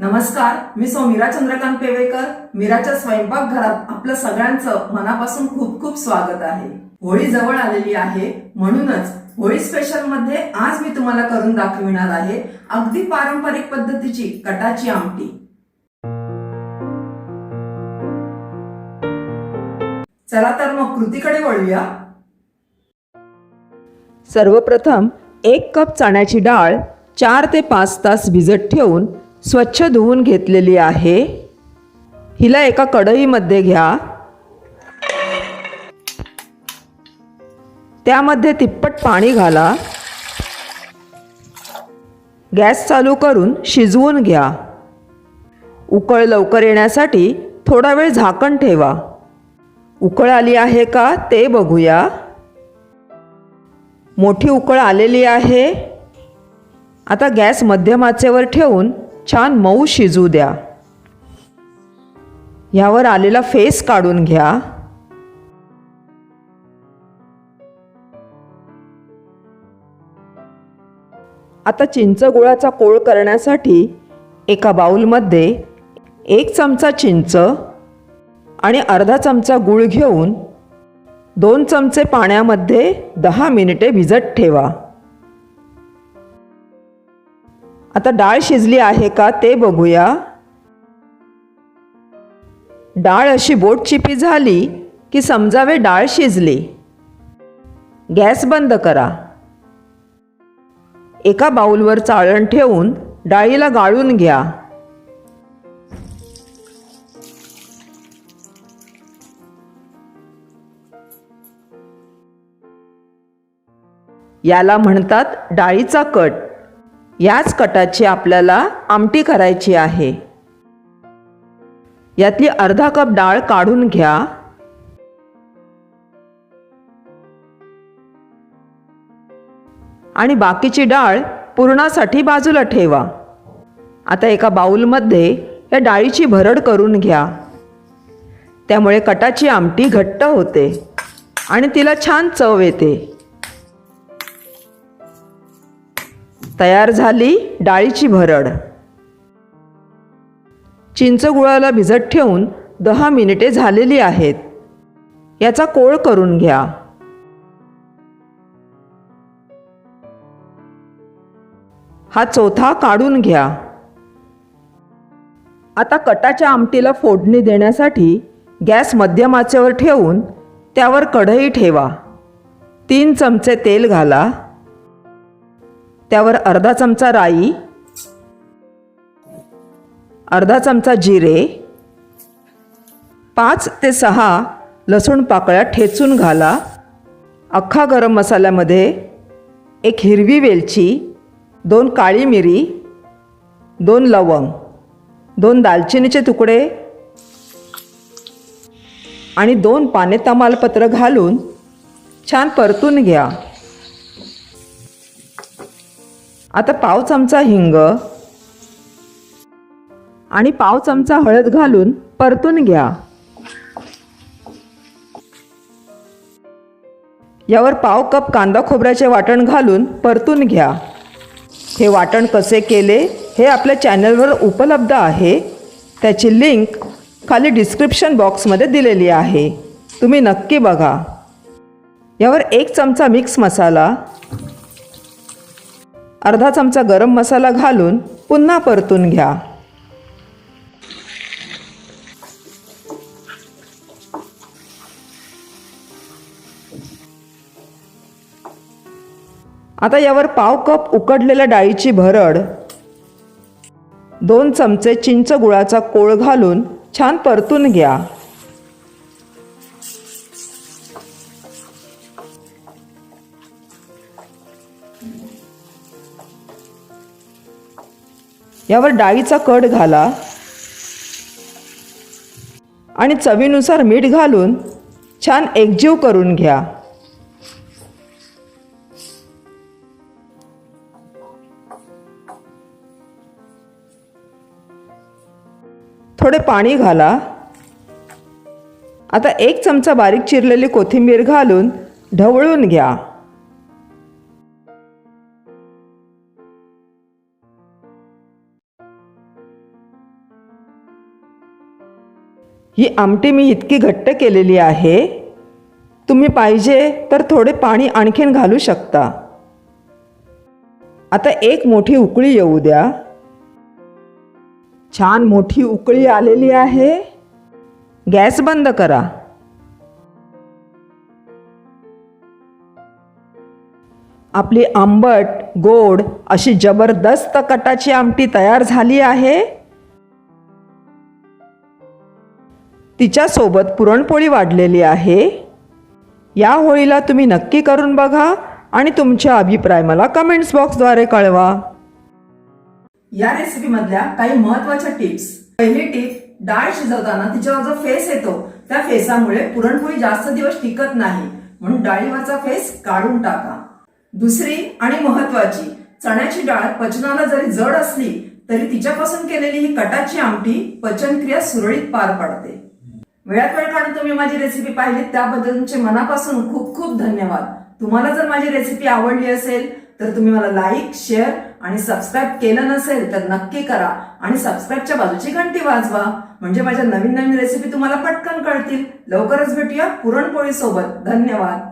नमस्कार मी सौमीरा चंद्रकांत पेवेकर. मीराच्या स्वयंपाकघरात आपलं सगळ्यांचं मनापासून खूप खूप स्वागत आहे. होळी जवळ आलेली आहे म्हणूनच होळी स्पेशलमध्ये आज मी तुम्हाला करून दाखविणार आहे अगदी पारंपरिक पद्धतीची कटाची आमटी. चला तर मग कृतीकडे वळूया. सर्वप्रथम एक कप चण्याची डाळ चार ते पाच तास भिजत ठेवून स्वच्छ धुवून घेतलेली आहे. हिला एका कढईमध्ये घ्या. त्यामध्ये तिप्पट पाणी घाला. गॅस चालू करून शिजवून घ्या. उकळ लवकर येण्यासाठी थोडा वेळ झाकण ठेवा. उकळ आली आहे का ते बघूया. मोठी उकळ आलेली आहे. आता गॅस मध्यम आचेवर ठेवून छान मऊ शिजू द्या. ह्यावर आलेला फेस काढून घ्या. आता चिंच गुळाचा कोळ करण्यासाठी एका बाऊलमध्ये एक चमचा चिंच आणि अर्धा चमचा गूळ घेऊन दोन चमचे पाण्यामध्ये दहा मिनिटे भिजत ठेवा. आता डाळ शिजली आहे का ते बघूया. डाळ अशी बोट चिपी झाली की समजावे डाळ शिजली. गॅस बंद करा. एका बाऊलवर चाळण ठेवून डाळीला गाळून घ्या. याला म्हणतात डाळीचा कट. याच कटाची आपल्याला आमटी करायची आहे. यातली अर्धा कप डाळ काढून घ्या. आणि बाकीची डाळ पुरणासाठी बाजूला ठेवा. आता एका बाऊलमध्ये या डाळीची भरड करून घ्या. त्यामुळे कटाची आमटी घट्ट होते आणि तिला छान चव येते. तयार झाली डाळीची भरड. चिंच गुळाला भिजत ठेवून दहा मिनिटे झालेली आहेत. याचा कोळ करून घ्या. हा चौथा काढून घ्या. आता कटाच्या आमटीला फोडणी देण्यासाठी गॅस मध्यम आचेवर ठेवून त्यावर कढई ठेवा. तीन चमचे तेल घाला. त्यावर अर्धा चमचा राई अर्धा चमचा जिरे पाच ते सहा लसूण पाकळ्या ठेचून घाला. अख्खा गरम मसाल्यामध्ये एक हिरवी वेलची दोन काळी मिरी दोन लवंग दोन दालचिनीचे तुकडे आणि दोन पाने तमालपत्र घालून छान परतून घ्या. आता पाव चमचा हिंग आणि पाव चमचा हळद घालून परतून घ्या. यावर पाव कप कांदा खोबऱ्याचे वाटण घालून परतून घ्या. हे वाटण कसे केले हे आपल्या चॅनलवर उपलब्ध आहे. त्याची लिंक खाली डिस्क्रिप्शन बॉक्समध्ये दिलेली आहे. तुम्ही नक्की बघा. यावर एक चमचा मिक्स मसाला अर्धा चमचा गरम मसाला घालून पुन्हा परतून घ्या. आता यावर पाव कप उकडलेल्या डाळीची भरड दोन चमचे चिंच गुळाचा कोळ घालून छान परतून घ्या. यावर डाळीचा कट घाला आणि चवीनुसार मीठ घालून छान एकजीव करून घ्या. थोडे पाणी घाला. आता एक चमचा बारीक चिरलेली कोथिंबीर घालून ढवळून घ्या. ही आमटी मी इतकी घट्ट केलेली आहे. तुम्ही पाहिजे तर थोडे पाणी आणखीन घालू शकता. आता एक मोठी उकळी येऊ द्या. छान मोठी उकळी आलेली आहे. गॅस बंद करा. आपली आंबट गोड अशी जबरदस्त कटाची आमटी तयार झाली आहे. तिच्यासोबत पुरणपोळी वाढलेली आहे. या होळीला तुम्ही नक्की करून बघा आणि तुमचे अभिप्राय मला कमेंट्स बॉक्सद्वारे कळवा. या रेसिपी मधल्या काही महत्त्वाच्या टिप्स पहिली टिप डाळ शिजवताना तिच्यावर जो फेस येतो त्या फेसामुळे पुरणपोळी जास्त दिवस टिकत नाही. म्हणून डाळीवरचा फेस काढून टाका. दुसरी आणि महत्वाची चण्याची डाळ पचनाला जरी जड असली तरी तिच्यापासून केलेली ही कटाची आमटी पचनक्रिया सुरळीत पार पडते. वेळात वेळ काढून तुम्ही माझी रेसिपी पाहिली त्याबद्दल तुमचे मनापासून खूप खूप धन्यवाद. तुम्हाला जर माझी रेसिपी आवडली असेल तर तुम्ही मला लाईक शेअर आणि सबस्क्राईब केलं नसेल तर नक्की करा. आणि सबस्क्राईबच्या बाजूची घंटी वाजवा. म्हणजे माझ्या नवीन नवीन रेसिपी तुम्हाला पटकन कळतील. लवकरच भेटूया पुरणपोळी सोबत. धन्यवाद.